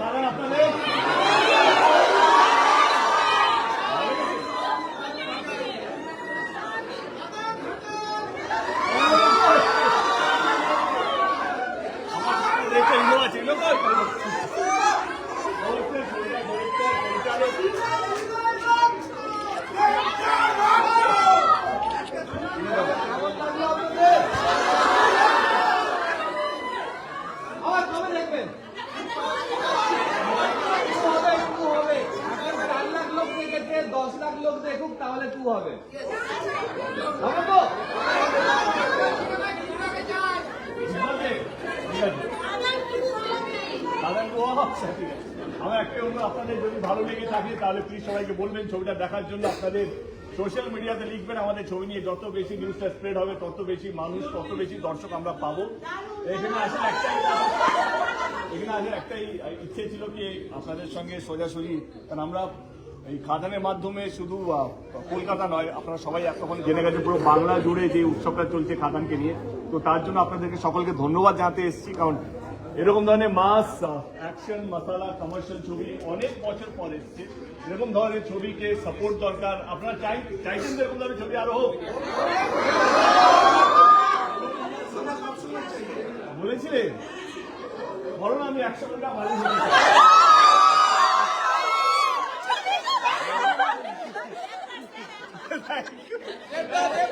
আপনাদের আমার একটা ইলো আছে, ইলো কই? director, director, পরিচালক। আবার কবে দেখবেন একটু হবে একটু হবে এখন চার লাখ লোক দেখেছে দশ লাখ লোক দেখুক, তাহলে টু হবে? তো? আমার একটা অনুরোধ, আপনাদের যদি ভালো লেগে থাকে, তাহলে প্লিজ সবাইকে বলবেন, ছবিটা দেখার জন্য আপনাদের সোশ্যাল মিডিয়াতে লিখবেন, আমাদের ছবি নিয়ে যত বেশি নিউজটা স্প্রেড হবে, তত বেশি মানুষ, তত বেশি দর্শক আমরা পাবো। এখানে আসলে একটাই এখানে আসলে একটাই ইচ্ছে ছিল কি আপনাদের সঙ্গে সোজাসুজি, কারণ আমরা এই খাদানের মাধ্যমে শুধু কলকাতা নয়, আপনারা সবাই এতক্ষণ জেনে গেছে পুরো বাংলা জুড়ে যে উৎসবটা চলছে খাদানকে নিয়ে। তো তার জন্য আপনাদেরকে সকলকে ধন্যবাদ জানাতে এসেছি, কারণ এরকম ধরনের মাস অ্যাকশন মশালা কমার্শিয়াল ছবি অনেক বছর পর এসছে। এরকম ধরনের ছবিকে সাপোর্ট দরকার। আপনারা চাই চাইছেন এরকম ধরনের ছবি আরও হোক? বলেছিলেন? বলো না, আমি একশো টাকা বাড়ি ਜਿੰਦਾਬਾਦ